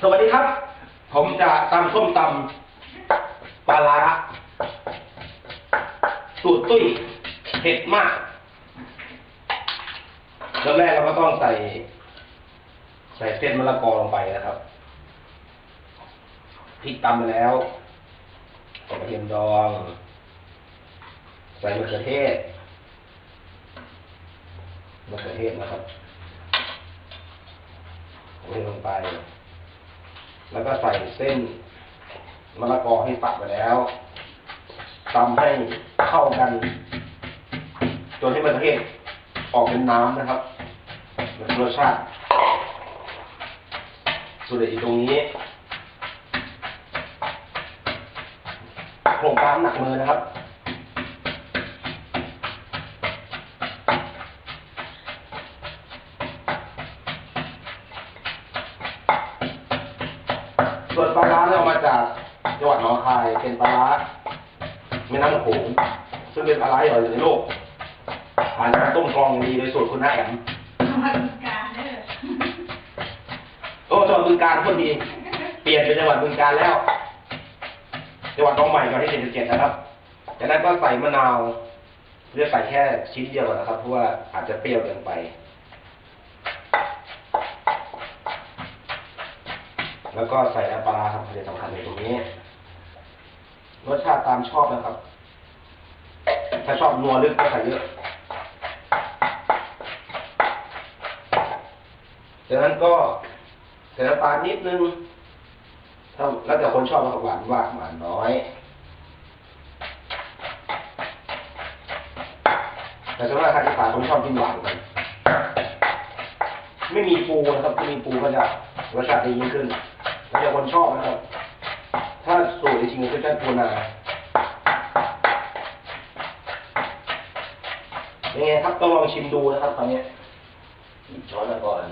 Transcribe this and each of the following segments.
สวัสดีครับ ผมจะตำส้มตำปลาร้าสูตรตุ้ยเผ็ดมากเริ่มแรกเราก็ต้องใส่ ใส่เส้นมะละกอลงไปนะครับพริกตำไปแล้วกระเทียมดอง ใส่มะเขือเทศมะเขือเทศนะครับเทลงไป แล้วก็ใส่เส้นมะละกอให้ปักไปแล้วตำให้เข้ากันจนให้มันเทศออกเป็นน้ำนะครับรสชาติส่วนอีกตรงนี้โครงกล้ามหนักมือนะครับ ส่วนปลาร้าเนี่ยเอามาจากจังหวัดหนองคายเป็นปลาร้าแม่น้ำโขงซึ่งเป็นปลาร้าที่อร่อยที่สุดในโลกผ่านการต้มกรองอย่างดีโดยสูตรคุณน้าแอมการเด้อโอ้จังหวัดบึงการคนดี เปลี่ยนเป็นจังหวัดบึงการแล้วจังหวัดน้องใหม่จังหวัดที่เจ็ดนะครับ จากนั้นก็ใส่มะนาวเลือกใส่แค่ชิ้นเดียวก่อนนะครับ เพราะว่าอาจจะเปรี้ยวเกินไป แล้วก็ใส่น้ำปลาร้าครับประเด็นสำคัญในตรงนี้รสชาติตามชอบนะครับ ถ้าชอบนัวลึกก็ใส่เยอะจากนั้นก็ใส่น้ำตานิดนึงถ้าแล้วแต่คนชอบรับหวานมากหวานน้อยแต่ส่วนมากทางอีสานผมชอบกินหวานกัน ไม่มีปูนะครับถ้ามีปูก็จะรสชาติดียิ่งขึ้นแล้วแต่คนชอบนะครับ ถ้าสูตรจริงๆคือแค่ปูนายังไงครับต้องลองชิมดูนะครับตอนนี้หยิบช้อนมาก่อน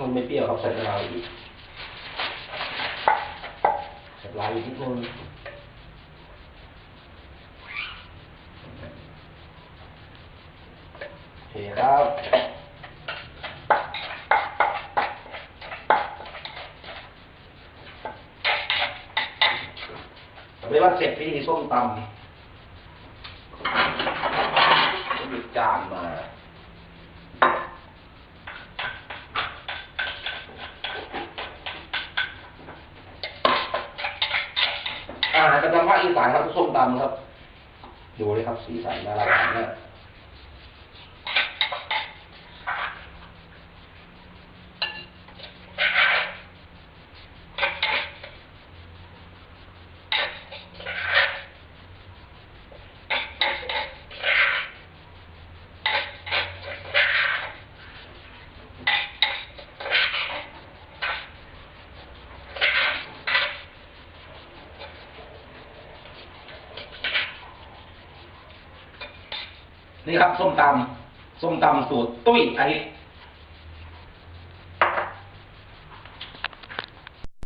มันไม่เปรี้ยวครับใส่มะนาวอีก ใส่ปลาอีกนิดนึงโอเคครับเอาเป็นว่าเสร็จพิธีส้มตำหยิบจานมา อา หารประจำภาคอีสานครับส้มตำครับ ดูเลยครับสีสันน่ารับประทานมาก นี่ครับ ส้มตำส้มตำสูตรตุ้ยอาทิตย์